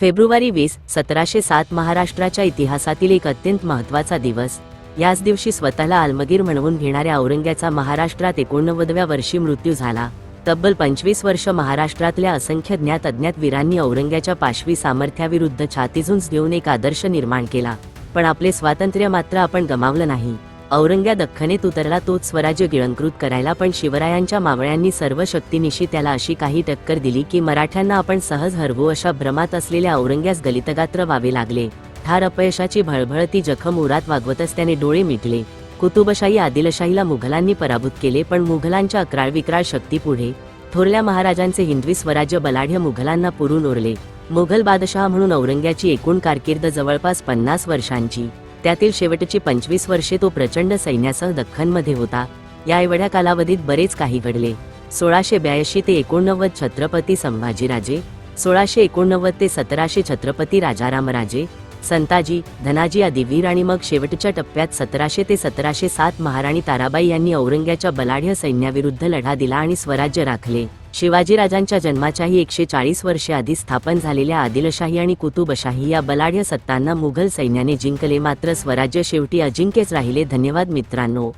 February वीस सतराशे सात महाराष्ट्राच्या इतिहासातील एक अत्यंत महत्त्वाचा दिवस. याच दिवशी स्वतःला आलमगीर म्हणवून घेणाऱ्या औरंग्याचा महाराष्ट्रात एकोणनव्वदव्या वर्षी मृत्यू झाला. तब्बल पंचवीस वर्ष महाराष्ट्रातल्या असंख्य ज्ञात अज्ञात वीरांनी औरंग्याच्या पाशवी सामर्थ्याविरुद्ध छातीझुंज देऊन एक आदर्श निर्माण केला. पण आपले स्वातंत्र्य मात्र आपण गमावलं नाही. औरंग्या दख्खनेत उतरला तोच स्वराज्य गिळंकृत करायला पण शिवरायांच्या मावळ्यांनी सर्व शक्तीनिशी त्याला अशी काही टक्कर दिली की मराठ्यांना आपण सहज हरवू अशा भ्रमात असलेल्या औरंग्यास गलितगात्र व्हावे लागले. ठार अपयशाची भळभळती जखम उरात वागवतच त्याने डोळे मिटले. कुतुबशाही आदिलशाहीला मुघलांनी पराभूत केले पण मुघलांच्या अकराळ विक्राळ शक्तीपुढे थोरल्या महाराजांचे हिंदवी स्वराज्य बलाढ्य मुघलांना पुरून उरले मुघल बादशहा म्हणून औरंग्याची एकूण कारकीर्द जवळपास पन्नास वर्षांची. त्यातील शेवटची पंचवीस वर्षे तो प्रचंड सैन्यासह दख्खनमध्ये होता. या एवढ्या कालावधीत बरेच काही घडले. सोळाशे ब्याऐंशी ते एकोणनव्वद छत्रपती संभाजीराजे सोळाशे एकोणनव्वद ते सतराशे छत्रपती राजारामराजे संताजी धनाजी आदी वीर आणि मग शेवटच्या टप्प्यात सतराशे ते सतराशे सात महाराणी ताराबाई यांनी औरंग्याच्या बलाढ्य सैन्याविरुद्ध लढा दिला आणि स्वराज्य राखले. शिवाजीराजांच्या जन्माच्याही एकशे चाळीस वर्षे आधी स्थापन झालेल्या आदिलशाही आणि कुतुबशाही या बलाढ्य सत्तांना मुघल सैन्याने जिंकले. मात्र स्वराज्य शेवटी अजिंक्यच राहिले. धन्यवाद मित्रांनो.